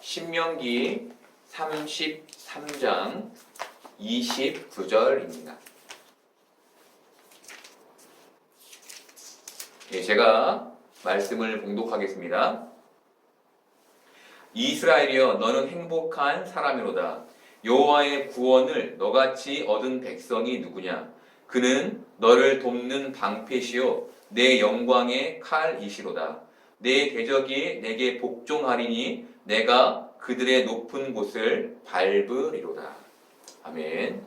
신명기 33장 29절입니다. 예, 제가 말씀을 봉독하겠습니다. 이스라엘이여 너는 행복한 사람이로다. 여호와의 구원을 너같이 얻은 백성이 누구냐? 그는 너를 돕는 방패시요 내 영광의 칼이시로다. 내 대적이 내게 복종하리니 내가 그들의 높은 곳을 밟으리로다. 아멘.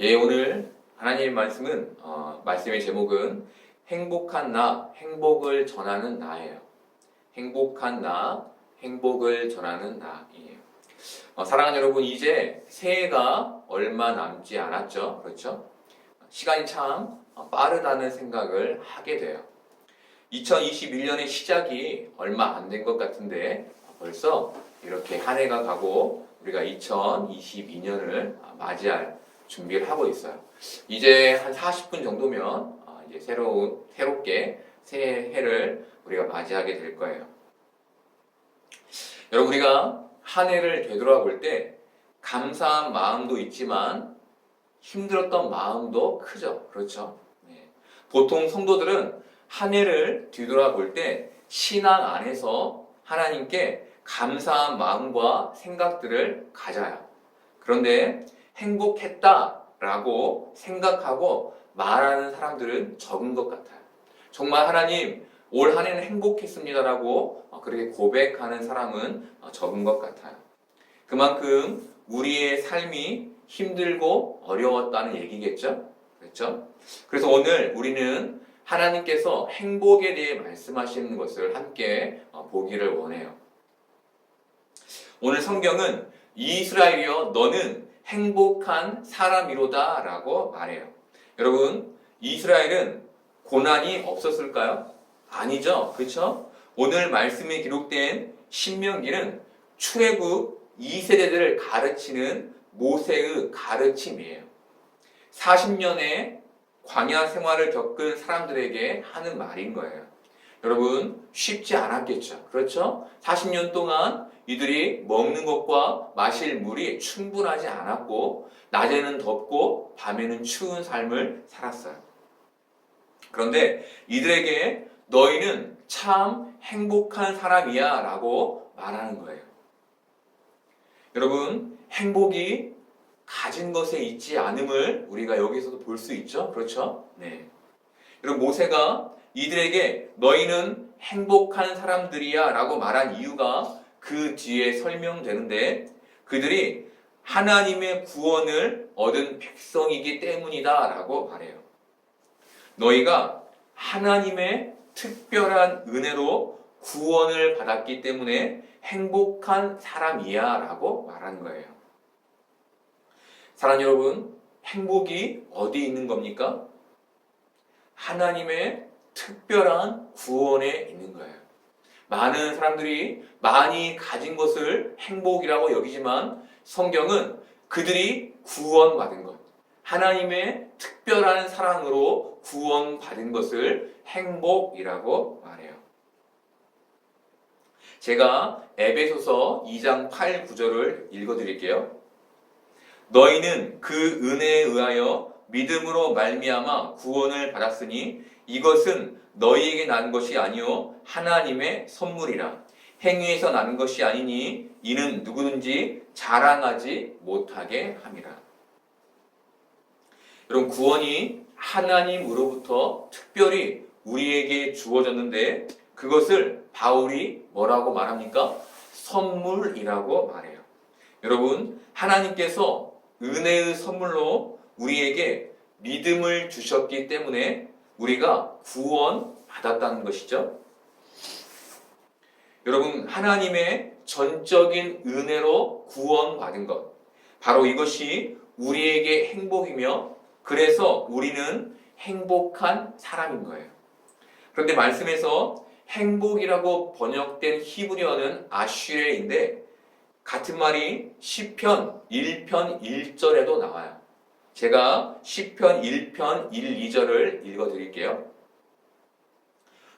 예, 오늘 하나님의 말씀은 어, 말씀의 제목은 행복한 나, 행복을 전하는 나예요. 행복한 나, 행복을 전하는 나이에요. 어, 사랑하는 여러분, 이제 새해가 얼마 남지 않았죠, 그렇죠? 시간이 참 빠르다는 생각을 하게 돼요. 2021년의 시작이 얼마 안 된 것 같은데 벌써 이렇게 한 해가 가고 우리가 2022년을 맞이할 준비를 하고 있어요. 이제 한 40분 정도면 어, 이제 새로운 새롭게 새해를 우리가 맞이하게 될 거예요. 여러분 우리가 한 해를 되돌아볼 때 감사한 마음도 있지만 힘들었던 마음도 크죠. 그렇죠? 네. 보통 성도들은 한 해를 뒤돌아볼 때 신앙 안에서 하나님께 감사한 마음과 생각들을 가져요. 그런데 행복했다라고 생각하고 말하는 사람들은 적은 것 같아요. 정말 하나님 올 한 해는 행복했습니다라고 그렇게 고백하는 사람은 적은 것 같아요. 그만큼 우리의 삶이 힘들고 어려웠다는 얘기겠죠? 그렇죠? 그래서 오늘 우리는 하나님께서 행복에 대해 말씀하시는 것을 함께 보기를 원해요. 오늘 성경은 이스라엘이여 너는 행복한 사람이로다 라고 말해요. 여러분, 이스라엘은 고난이 없었을까요? 아니죠. 그렇죠? 오늘 말씀에 기록된 신명기는 출애굽 2세대들을 가르치는 모세의 가르침이에요. 40년의 광야 생활을 겪은 사람들에게 하는 말인 거예요. 여러분, 쉽지 않았겠죠. 그렇죠? 40년 동안 이들이 먹는 것과 마실 물이 충분하지 않았고, 낮에는 덥고, 밤에는 추운 삶을 살았어요. 그런데 이들에게 너희는 참 행복한 사람이야 라고 말하는 거예요. 여러분, 행복이 가진 것에 있지 않음을 우리가 여기서도 볼 수 있죠? 그렇죠? 네. 여러분, 모세가 이들에게 너희는 행복한 사람들이야 라고 말한 이유가 그 뒤에 설명되는데 그들이 하나님의 구원을 얻은 백성이기 때문이다 라고 말해요. 너희가 하나님의 특별한 은혜로 구원을 받았기 때문에 행복한 사람이야 라고 말하는 거예요. 사랑 여러분, 행복이 어디 있는 겁니까? 하나님의 특별한 구원에 있는 거예요. 많은 사람들이 많이 가진 것을 행복이라고 여기지만 성경은 그들이 구원받은 것, 하나님의 특별한 사랑으로 구원받은 것을 행복이라고. 제가 에베소서 2장 8, 9절을 읽어드릴게요. 너희는 그 은혜에 의하여 믿음으로 말미암아 구원을 받았으니 이것은 너희에게 난 것이 아니요 하나님의 선물이라 행위에서 나는 것이 아니니 이는 누구든지 자랑하지 못하게 함이라. 여러분 구원이 하나님으로부터 특별히 우리에게 주어졌는데 그것을 바울이 뭐라고 말합니까? 선물이라고 말해요. 여러분 하나님께서 은혜의 선물로 우리에게 믿음을 주셨기 때문에 우리가 구원 받았다는 것이죠. 여러분, 하나님의 전적인 은혜로 구원받은 것. 바로 이것이 우리에게 행복이며, 그래서 우리는 행복한 사람인 거예요. 그런데 말씀에서 행복이라고 번역된 히브리어는 아쉬레인데, 같은 말이 시편 1편 1절에도 나와요. 제가 시편 1편 1, 2절을 읽어 드릴게요.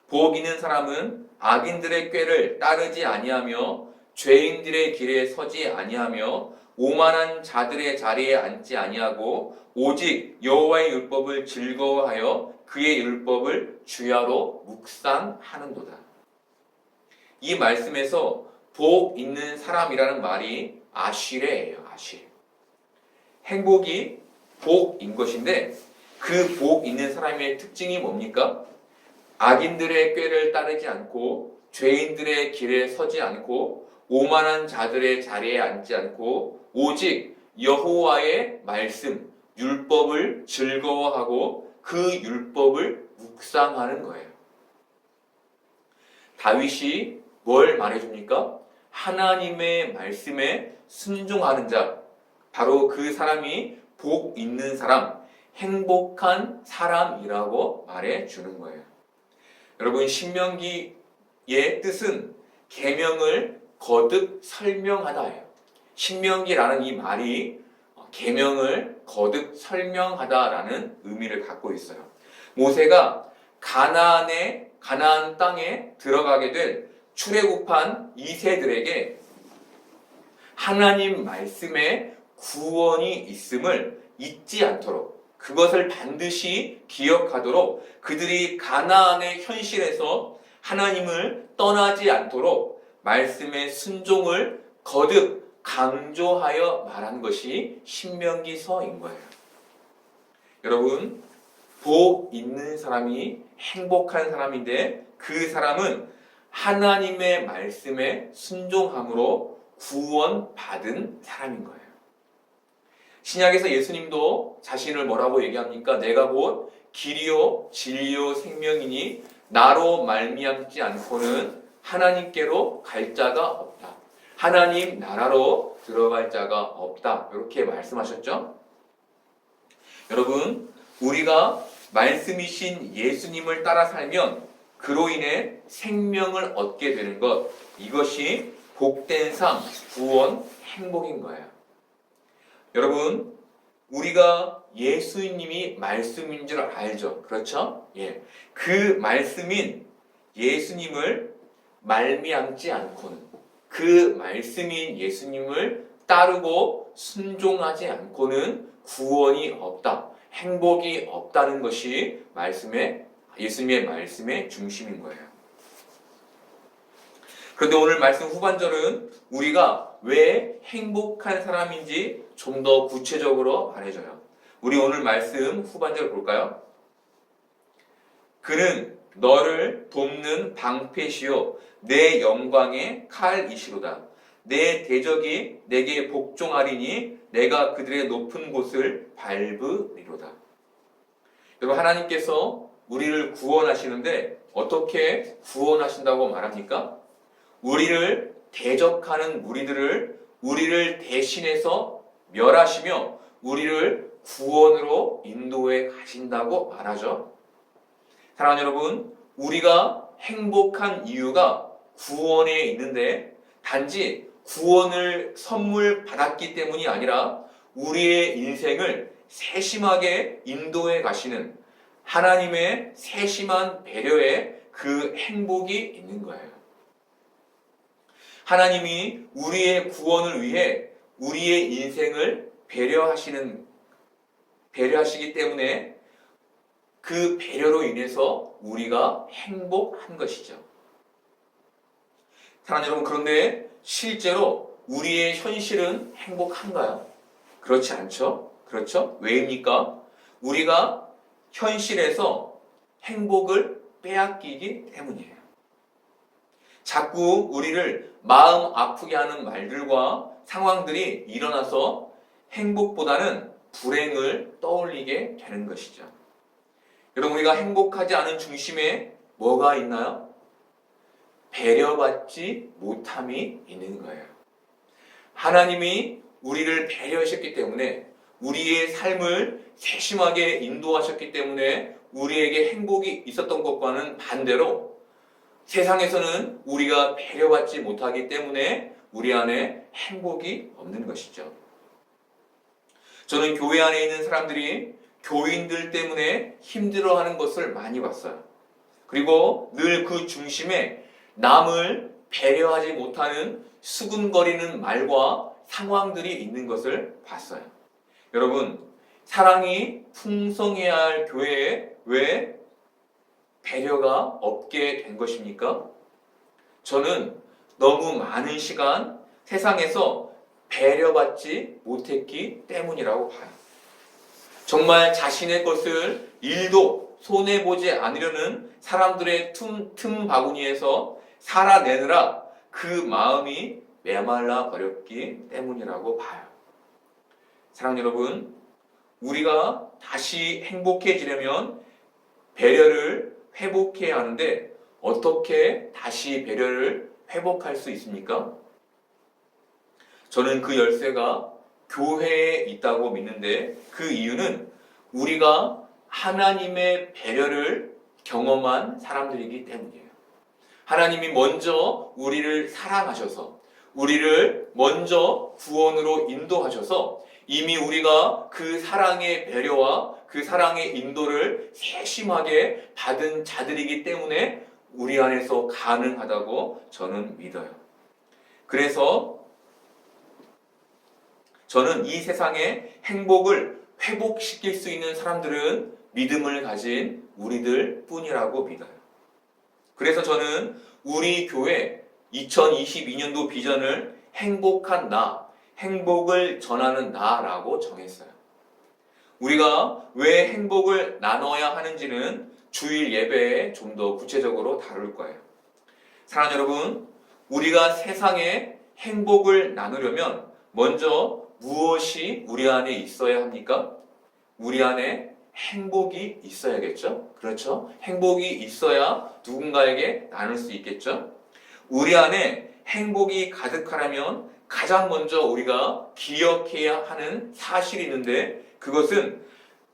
복 있는 사람은 악인들의 꾀를 따르지 아니하며 죄인들의 길에 서지 아니하며 오만한 자들의 자리에 앉지 아니하고 오직 여호와의 율법을 즐거워하여 그의 율법을 주야로 묵상하는도다. 이 말씀에서 복 있는 사람이라는 말이 아쉬레예요. 아쉬. 행복이 복인 것인데 그 복 있는 사람의 특징이 뭡니까? 악인들의 꾀를 따르지 않고 죄인들의 길에 서지 않고 오만한 자들의 자리에 앉지 않고 오직 여호와의 말씀 율법을 즐거워하고 그 율법을 묵상하는 거예요. 다윗이 뭘 말해줍니까? 하나님의 말씀에 순종하는 자, 바로 그 사람이 복 있는 사람, 행복한 사람이라고 말해 주는 거예요. 여러분 신명기의 뜻은 계명을 거듭 설명하다예요. 신명기라는 이 말이 계명을 거듭 설명하다라는 의미를 갖고 있어요. 모세가 가나안의 가나안 땅에 들어가게 된 출애굽한 이세들에게 하나님 말씀에 구원이 있음을 잊지 않도록 그것을 반드시 기억하도록 그들이 가나안의 현실에서 하나님을 떠나지 않도록 말씀의 순종을 거듭 강조하여 말한 것이 신명기서인 거예요. 여러분, 복 있는 사람이 행복한 사람인데 그 사람은 하나님의 말씀에 순종함으로 구원받은 사람인 거예요. 신약에서 예수님도 자신을 뭐라고 얘기합니까? 내가 곧 길이요 진리요 생명이니 나로 말미암지 않고는 하나님께로 갈 자가. 하나님 나라로 들어갈 자가 없다. 이렇게 말씀하셨죠? 여러분, 우리가 말씀이신 예수님을 따라 살면 그로 인해 생명을 얻게 되는 것, 이것이 복된 삶, 구원, 행복인 거예요. 여러분, 우리가 예수님이 말씀인 줄 알죠? 그렇죠? 예. 그 말씀인 예수님을 말미암지 않고는 그 말씀인 예수님을 따르고 순종하지 않고는 구원이 없다. 행복이 없다는 것이 말씀의 예수님의 말씀의 중심인 거예요. 그런데 오늘 말씀 후반절은 우리가 왜 행복한 사람인지 좀 더 구체적으로 말해줘요. 우리 오늘 말씀 후반절 볼까요? 그는 너를 돕는 방패시요 내 영광의 칼이시로다. 내 대적이 내게 복종하리니 내가 그들의 높은 곳을 밟으리로다. 여러분 하나님께서 우리를 구원하시는데 어떻게 구원하신다고 말합니까? 우리를 대적하는 무리들을 우리를 대신해서 멸하시며 우리를 구원으로 인도해 가신다고 말하죠. 사랑하는 여러분, 우리가 행복한 이유가 구원에 있는데 단지 구원을 선물 받았기 때문이 아니라 우리의 인생을 세심하게 인도해 가시는 하나님의 세심한 배려에 그 행복이 있는 거예요. 하나님이 우리의 구원을 위해 우리의 인생을 배려하시는 배려하시기 때문에 그 배려로 인해서 우리가 행복한 것이죠. 사랑하는 여러분, 그런데 실제로 우리의 현실은 행복한가요? 그렇지 않죠? 그렇죠? 왜입니까? 우리가 현실에서 행복을 빼앗기기 때문이에요. 자꾸 우리를 마음 아프게 하는 말들과 상황들이 일어나서 행복보다는 불행을 떠올리게 되는 것이죠. 여러분, 우리가 행복하지 않은 중심에 뭐가 있나요? 배려받지 못함이 있는 거예요. 하나님이 우리를 배려하셨기 때문에 우리의 삶을 세심하게 인도하셨기 때문에 우리에게 행복이 있었던 것과는 반대로 세상에서는 우리가 배려받지 못하기 때문에 우리 안에 행복이 없는 것이죠. 저는 교회 안에 있는 사람들이 교인들 때문에 힘들어하는 것을 많이 봤어요. 그리고 늘 그 중심에 남을 배려하지 못하는 수군거리는 말과 상황들이 있는 것을 봤어요. 여러분, 사랑이 풍성해야 할 교회에 왜 배려가 없게 된 것입니까? 저는 너무 많은 시간 세상에서 배려받지 못했기 때문이라고 봐요. 정말 자신의 것을 일도 손해보지 않으려는 사람들의 틈, 틈 바구니에서 살아내느라 그 마음이 메말라 버렸기 때문이라고 봐요. 사랑 여러분, 우리가 다시 행복해지려면 배려를 회복해야 하는데 어떻게 다시 배려를 회복할 수 있습니까? 저는 그 열쇠가 교회에 있다고 믿는데 그 이유는 우리가 하나님의 배려를 경험한 사람들이기 때문이에요. 하나님이 먼저 우리를 사랑하셔서 우리를 먼저 구원으로 인도하셔서 이미 우리가 그 사랑의 배려와 그 사랑의 인도를 세심하게 받은 자들이기 때문에 우리 안에서 가능하다고 저는 믿어요. 그래서 저는 이 세상의 행복을 회복시킬 수 있는 사람들은 믿음을 가진 우리들 뿐이라고 믿어요. 그래서 저는 우리 교회 2022년도 비전을 행복한 나, 행복을 전하는 나라고 정했어요. 우리가 왜 행복을 나눠야 하는지는 주일 예배에 좀 더 구체적으로 다룰 거예요. 사랑 여러분, 우리가 세상에 행복을 나누려면 먼저 무엇이 우리 안에 있어야 합니까? 우리 안에 행복이 있어야겠죠? 그렇죠? 행복이 있어야 누군가에게 나눌 수 있겠죠? 우리 안에 행복이 가득하려면 가장 먼저 우리가 기억해야 하는 사실이 있는데 그것은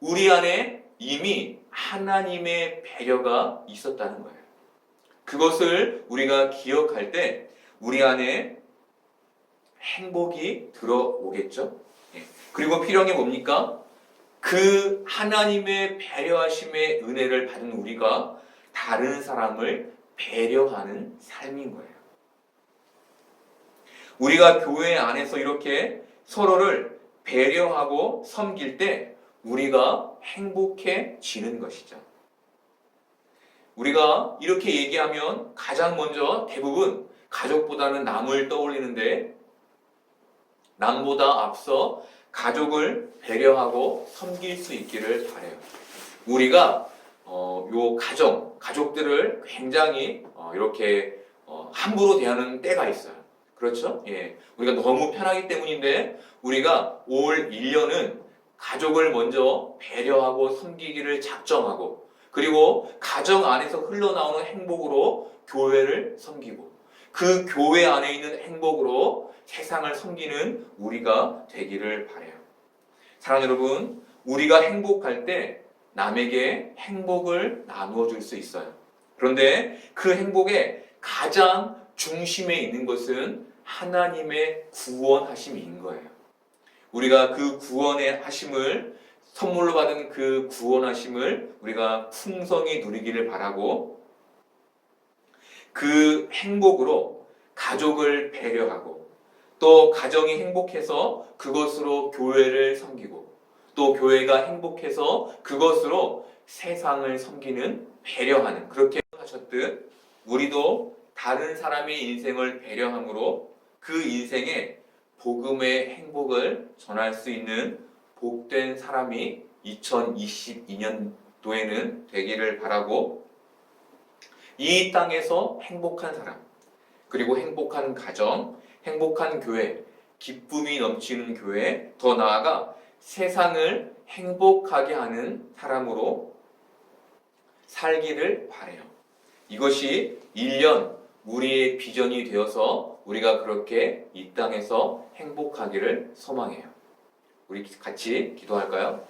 우리 안에 이미 하나님의 배려가 있었다는 거예요. 그것을 우리가 기억할 때 우리 안에 행복이 들어오겠죠? 예. 그리고 필요한 게 뭡니까? 그 하나님의 배려하심의 은혜를 받은 우리가 다른 사람을 배려하는 삶인 거예요. 우리가 교회 안에서 이렇게 서로를 배려하고 섬길 때 우리가 행복해지는 것이죠. 우리가 이렇게 얘기하면 가장 먼저 대부분 가족보다는 남을 떠올리는데 남보다 앞서 가족을 배려하고 섬길 수 있기를 바래요. 우리가 어, 요 가정, 가족들을 굉장히 어, 이렇게 어, 함부로 대하는 때가 있어요. 그렇죠? 예. 우리가 너무 편하기 때문인데 우리가 올 1년은 가족을 먼저 배려하고 섬기기를 작정하고 그리고 가정 안에서 흘러나오는 행복으로 교회를 섬기고 그 교회 안에 있는 행복으로 세상을 섬기는 우리가 되기를 바래요. 사랑 여러분, 우리가 행복할 때 남에게 행복을 나누어 줄 수 있어요. 그런데 그 행복의 가장 중심에 있는 것은 하나님의 구원하심인 거예요. 우리가 그 구원의 하심을 선물로 받은 그 구원하심을 우리가 풍성히 누리기를 바라고 그 행복으로 가족을 배려하고 또 가정이 행복해서 그것으로 교회를 섬기고 또 교회가 행복해서 그것으로 세상을 섬기는 배려하는 그렇게 하셨듯 우리도 다른 사람의 인생을 배려함으로 그 인생에 복음의 행복을 전할 수 있는 복된 사람이 2022년도에는 되기를 바라고 이 땅에서 행복한 사람 그리고 행복한 가정, 행복한 교회, 기쁨이 넘치는 교회, 더 나아가 세상을 행복하게 하는 사람으로 살기를 바래요. 이것이 1년 우리의 비전이 되어서 우리가 그렇게 이 땅에서 행복하기를 소망해요. 우리 같이 기도할까요?